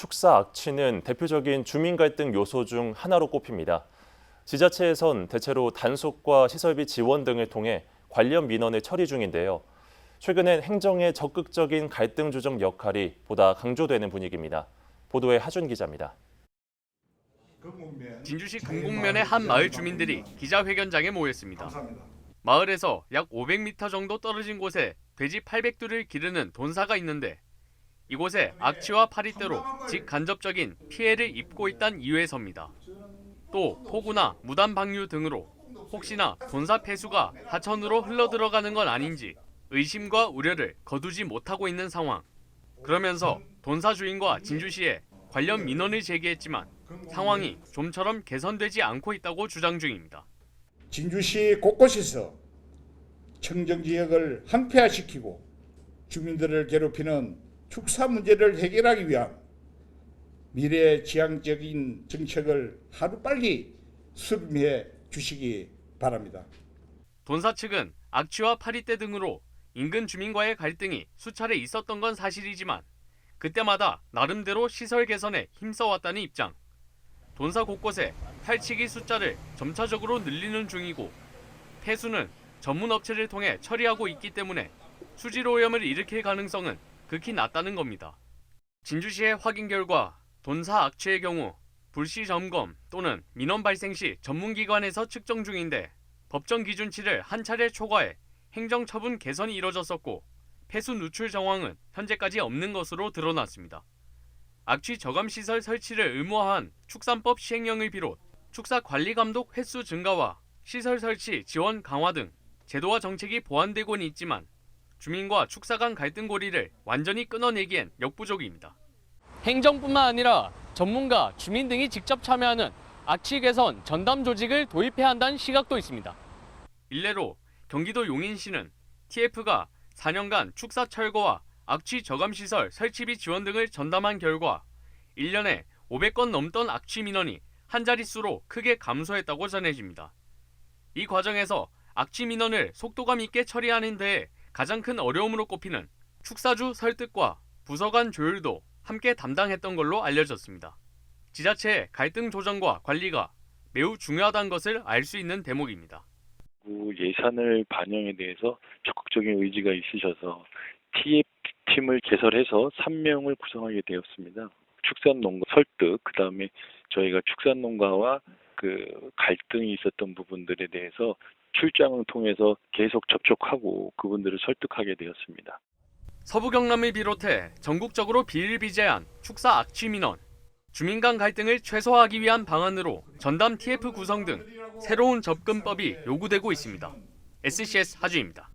축사 악취는 대표적인 주민 갈등 요소 중 하나로 꼽힙니다. 지자체에선 대체로 단속과 시설비 지원 등을 통해 관련 민원을 처리 중인데요. 최근엔 행정의 적극적인 갈등 조정 역할이 보다 강조되는 분위기입니다. 보도에 하준 기자입니다. 진주시 금곡면의 한 마을 주민들이 기자회견장에 모였습니다. 마을에서 약 500m 정도 떨어진 곳에 돼지 800두를 기르는 돈사가 있는데 이곳에 악취와 파리떼로 직간접적인 피해를 입고 있다는 이유에서입니다. 또 폭우나 무단 방류 등으로 혹시나 돈사 폐수가 하천으로 흘러들어가는 건 아닌지 의심과 우려를 거두지 못하고 있는 상황. 그러면서 돈사 주인과 진주시에 관련 민원을 제기했지만 상황이 좀처럼 개선되지 않고 있다고 주장 중입니다. 진주시 곳곳에서 청정 지역을 한폐화시키고 주민들을 괴롭히는 축사 문제를 해결하기 위한 미래 지향적인 정책을 하루빨리 수립해 주시기 바랍니다. 돈사 측은 악취와 파리떼 등으로 인근 주민과의 갈등이 수차례 있었던 건 사실이지만 그때마다 나름대로 시설 개선에 힘써왔다는 입장. 돈사 곳곳에 탈취기 숫자를 점차적으로 늘리는 중이고 폐수는 전문 업체를 통해 처리하고 있기 때문에 수질 오염을 일으킬 가능성은 극히 낮다는 겁니다. 진주시의 확인 결과 돈사 악취의 경우 불시 점검 또는 민원 발생 시 전문기관에서 측정 중인데 법정 기준치를 한 차례 초과해 행정처분 개선이 이뤄졌었고 폐수 누출 정황은 현재까지 없는 것으로 드러났습니다. 악취 저감 시설 설치를 의무화한 축산법 시행령을 비롯 축사 관리 감독 횟수 증가와 시설 설치 지원 강화 등 제도와 정책이 보완되고는 있지만 주민과 축사 간 갈등 고리를 완전히 끊어내기엔 역부족입니다. 행정뿐만 아니라 전문가, 주민 등이 직접 참여하는 악취 개선 전담 조직을 도입해야 한다는 시각도 있습니다. 일례로 경기도 용인시는 TF가 4년간 축사 철거와 악취 저감 시설 설치비 지원 등을 전담한 결과 1년에 500건 넘던 악취 민원이 한 자릿수로 크게 감소했다고 전해집니다. 이 과정에서 악취 민원을 속도감 있게 처리하는 데에 가장 큰 어려움으로 꼽히는 축사주 설득과 부서 간 조율도 함께 담당했던 걸로 알려졌습니다. 지자체의 갈등 조정과 관리가 매우 중요하다는 것을 알 수 있는 대목입니다. 그 예산을 반영에 대해서 적극적인 의지가 있으셔서 TF팀을 개설해서 3명을 구성하게 되었습니다. 축산농가 설득, 그 다음에 저희가 축산농가와 그 갈등이 있었던 부분들에 대해서 출장을 통해서 계속 접촉하고 그분들을 설득하게 되었습니다. 서부 경남을 비롯해 전국적으로 비일비재한 축사 악취 민원, 주민 간 갈등을 최소화하기 위한 방안으로 전담 TF 구성 등 새로운 접근법이 요구되고 있습니다. SCS 하주입니다.